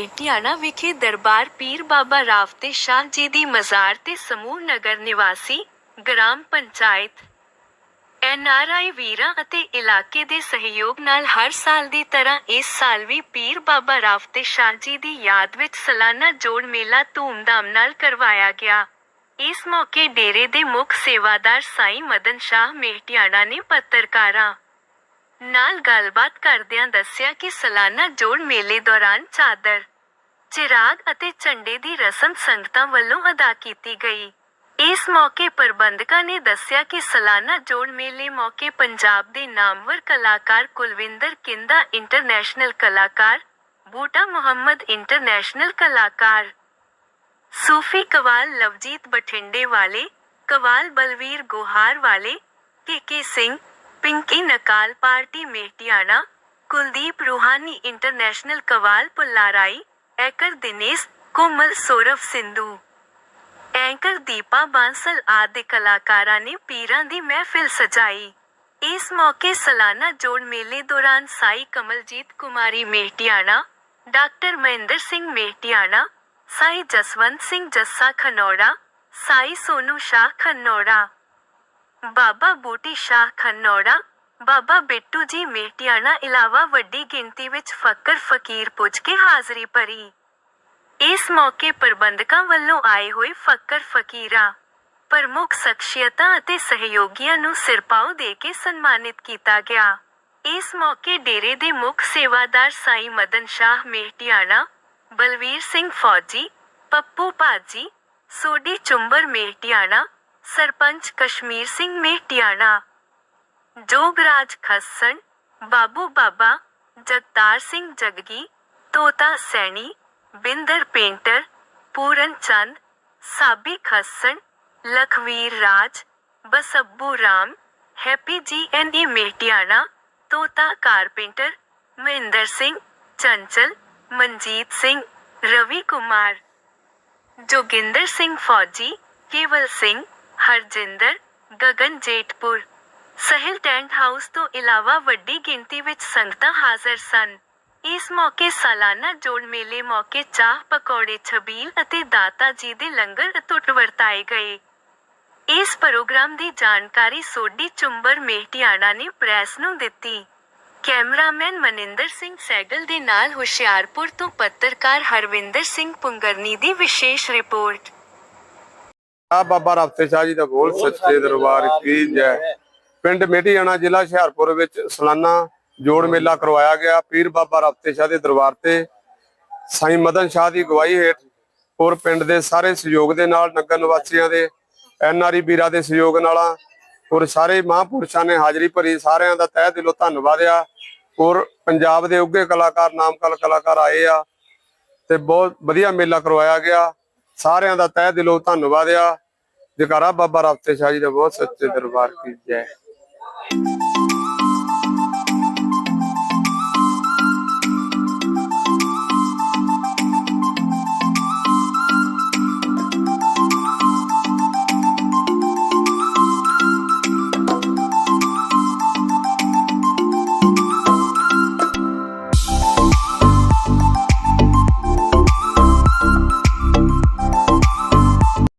ਮੇਹਟਿਆਣਾ ਵਿਖੇ ਦਰਬਾਰ ਪੀਰ ਬਾਬਾ ਰਾਵਤੇ ਸ਼ਾਹ ਜੀ ਦੀ ਮਜ਼ਾਰ ਤੇ ਸਮੂਹ ਨਗਰ ਨਿਵਾਸੀ ਗ੍ਰਾਮ ਪੰਚਾਇਤ ਐਨਆਰਆਈ ਵੀਰਾਂ ਅਤੇ ਇਲਾਕੇ ਦੇ ਸਹਿਯੋਗ ਨਾਲ ਹਰ ਸਾਲ ਦੀ ਤਰ੍ਹਾਂ ਇਸ ਸਾਲ ਵੀ ਪੀਰ ਬਾਬਾ ਰਾਵਤੇ ਸ਼ਾਹ ਜੀ ਦੀ ਯਾਦ ਵਿੱਚ ਸਾਲਾਨਾ ਜੋੜ ਮੇਲਾ ਧੂਮਧਾਮ ਨਾਲ ਕਰਵਾਇਆ ਗਿਆ। ਇਸ ਮੌਕੇ ਡੇਰੇ ਦੇ ਮੁੱਖ ਸੇਵਾਦਾਰ ਸਾਈ ਮਦਨ ਸ਼ਾਹ ਮੇਹਟਿਆਣਾ ਨੇ ਪੱਤਰਕਾਰਾਂ ਨਾਲ ਗੱਲਬਾਤ ਕਰਦਿਆਂ ਦੱਸਿਆ ਕਿ ਸਾਲਾਨਾ ਜੋੜ ਮੇਲੇ ਦੌਰਾਨ ਚਾਦਰ ਚਿਰਾਗ ਅਤੇ ਝੰਡੇ ਦੀ ਰਸਮ ਸੰਗਤਾਂ ਵੱਲੋਂ ਅਦਾ ਕੀਤੀ ਗਈ। ਇਸ ਮੌਕੇ ਪ੍ਰਬੰਧਕਾਂ ਨੇ ਦੱਸਿਆ ਕਿ ਸਾਲਾਨਾ ਜੋੜ ਮੇਲੇ ਮੌਕੇ ਪੰਜਾਬ ਦੇ ਨਾਮਵਰ ਕਲਾਕਾਰ ਕੁਲਵਿੰਦਰ ਕਿੰਦਾ ਇੰਟਰਨੈਸ਼ਨਲ ਕਲਾਕਾਰ, ਬੂਟਾ ਮੁਹੰਮਦ ਇੰਟਰਨੈਸ਼ਨਲ ਕਲਾਕਾਰ, ਸੂਫੀ ਕਵਾਲ ਲਵਜੀਤ ਬਠਿੰਡੇ ਵਾਲੇ, ਕਵਾਲ ਬਲਵੀਰ ਗੋਹਾਰ ਵਾਲੇ, ਕੇ ਸਿੰਘ, ਪਿੰਕੀ ਨਕਾਲ, ਪਾਰਟੀ ਮੇਟਿਆਣਾ, ਕੁਲਦੀਪ ਰੂਹਾਨੀ ਇੰਟਰਨੈਸ਼ਨਲ ਕਵਾਲ ਪੁੱਲਾਰਾਈ ਐਕਰ ਦਿਨੇਸ਼, ਕੋਮਲ, ਸੌਰਵ, ਸਿੰਧੂ। ਐਂਕਰ ਦੀਪਾ ਬਾਂਸਲ ਆਦਿ ਕਲਾਕਾਰਾਂ ਨੇ ਪੀਰਾਂ ਦੀ ਮਹਿਫਿਲ ਸਜਾਈ। ਇਸ ਮੌਕੇ ਸਾਲਾਨਾ ਜੋੜ ਮੇਲੇ ਦੌਰਾਨ ਸਾਈ ਕਮਲਜੀਤ ਕੁਮਾਰੀ ਮੇਟਿਆਣਾ, ਡਾਕਟਰ ਮਹਿੰਦਰ ਸਿੰਘ ਮੇਟਿਆਣਾ, ਸਾਈ ਜਸਵੰਤ ਸਿੰਘ ਜੱਸਾ ਖਨੌੜਾ, ਸਾਈ ਸੋਨੂ ਸ਼ਾਹ ਖਨੌੜਾ, ਬਾਬਾ ਬੂਟੀ ਸ਼ਾਹ ਖਨੌੜਾ ਬਾਬਾ ਬਿੱਟੂ ਜੀ ਮੇਟਿਆਣਾ ਇਲਾਵਾ ਵੱਡੀ ਗਿਣਤੀ ਵਿੱਚ ਫੱਕਰ ਫਕੀਰ ਪੁੱਜ ਕੇ ਹਾਜ਼ਰੀ ਭਰੀ। ਇਸ ਮੌਕੇ ਪ੍ਰਬੰਧਕਾਂ ਵੱਲੋਂ ਆਏ ਹੋਏ ਫੱਕਰ ਫਕੀਰਾਂ, ਪ੍ਰਮੁੱਖ ਸ਼ਖਸੀਅਤਾਂ ਅਤੇ ਸਹਿਯੋਗੀਆਂ ਨੂੰ ਸਿਰਪਾਓ ਦੇ ਕੇ ਸਨਮਾਨਿਤ ਕੀਤਾ ਗਿਆ। ਇਸ ਮੌਕੇ ਡੇਰੇ ਦੇ ਮੁੱਖ ਸੇਵਾਦਾਰ ਸਾਈ ਮਦਨ ਸ਼ਾਹ ਮੇਹਟਿਆਣਾ ਬਲਵੀਰ ਸਿੰਘ ਫੌਜੀ, ਪੱਪੂ ਭਾਜੀ, ਸੋਢੀ ਚੁੰਬਰ ਮੇਹਟਿਆਣਾ ਸਰਪੰਚ ਕਸ਼ਮੀਰ ਸਿੰਘ ਮੇਹਟਿਆਣਾ ਜੋਗਰਾਜ ਖੱਸਣ, ਬਾਬੂ ਬਾਬਾ, Jagtar Singh Jaggi, Tota Saini, Binder painter, Puran Chand, Sabi Khassan, Lakhvir Raj, Basabbu Ram, Happy G N E Metiana, Tota carpenter, Mahinder Singh, Chanchal, Manjit Singh, Ravi Kumar. Joginder Singh ਫੌਜੀ, Kewal Singh, Harjinder, Gagan Jethpur. Sahil tent house ਤੋਂ ਇਲਾਵਾ ਵੱਡੀ ਗਿਣਤੀ ਵਿੱਚ ਸੰਗਤਾਂ ਹਾਜ਼ਰ ਸਨ। ਇਸ ਮੌਕੇ ਸਾਲਾਨਾ ਜੋੜ ਮੇਲੇ ਮੌਕੇ ਚਾਹ, ਪਕੌੜੇ, ਛਬੀਲ ਅਤੇ ਦਾਤਾ ਜੀ ਦੇ ਲੰਗਰ ਅਤੁੱਟ ਵਰਤਾਏ ਗਏ। ਇਸ ਪ੍ਰੋਗਰਾਮ ਦੀ ਜਾਣਕਾਰੀ ਸੋਢੀ ਚੁੰਬਰ ਮੇਹਟਿਆਣਾ ਨੇ ਪ੍ਰੈਸ ਨੂੰ ਦਿੱਤੀ। ਕੈਮਰਾਮੈਨ ਮਨਿੰਦਰ ਸਿੰਘ ਸੈਗਲ ਦੇ ਨਾਲ ਹੁਸ਼ਿਆਰਪੁਰ ਤੋਂ ਪੱਤਰਕਾਰ ਹਰਵਿੰਦਰ ਸਿੰਘ ਪੁੰਗਰਨੀ ਦੀ ਵਿਸ਼ੇਸ਼ ਰਿਪੋਰਟ। ਆ ਬਾਬਾ ਰਫਤੇ ਸ਼ਾਹ ਜੀ ਦਾ ਬੋਲ, ਸੱਚੇ ਦਰਬਾਰ ਕੀ ਜੈ। ਪਿੰਡ ਮੇਢੀਆਣਾ ਜ਼ਿਲ੍ਹਾ ਹੁਸ਼ਿਆਰਪੁਰ ਵਿੱਚ ਸਾਲਾਨਾ ਜੋੜ ਮੇਲਾ ਕਰਵਾਇਆ ਗਿਆ। ਪੀਰ ਬਾਬਾ ਰਫਤੇ ਸ਼ਾਹ ਦੇ ਦਰਬਾਰ ਤੇ ਸਾਈਂ ਮਦਨ ਸ਼ਾਹ ਦੀ ਅਗਵਾਈ ਹੇਠ ਹੋਰ ਪਿੰਡ ਦੇ ਸਾਰੇ ਸਹਿਯੋਗ ਦੇ ਨਾਲ, ਨਗਰ ਨਿਵਾਸੀਆਂ ਦੇ ਐਨਆਰਈ ਵੀਰਾਂ ਦੇ ਸਹਿਯੋਗ ਨਾਲ ਔਰ ਸਾਰੇ ਮਹਾਂਪੁਰਸ਼ਾਂ ਨੇ ਹਾਜ਼ਰੀ ਭਰੀ। ਸਾਰਿਆਂ ਦਾ ਤਹਿ ਦਿਲੋਂ ਧੰਨਵਾਦ ਆ। ਔਰ ਪੰਜਾਬ ਦੇ ਉੱਘੇ ਕਲਾਕਾਰ, ਨਾਮਕਲ ਕਲਾਕਾਰ ਆਏ ਆ ਤੇ ਬਹੁਤ ਵਧੀਆ ਮੇਲਾ ਕਰਵਾਇਆ ਗਿਆ। ਸਾਰਿਆਂ ਦਾ ਤਹਿ ਦਿਲੋਂ ਧੰਨਵਾਦ ਆ। ਜਕਾਰਾ ਬਾਬਾ ਰਫਤੇ ਸ਼ਾਹ ਜੀ ਦਾ ਬਹੁਤ ਸੱਚੇ ਦਰਬਾਰ ਕੀ ਜੈ। Bye.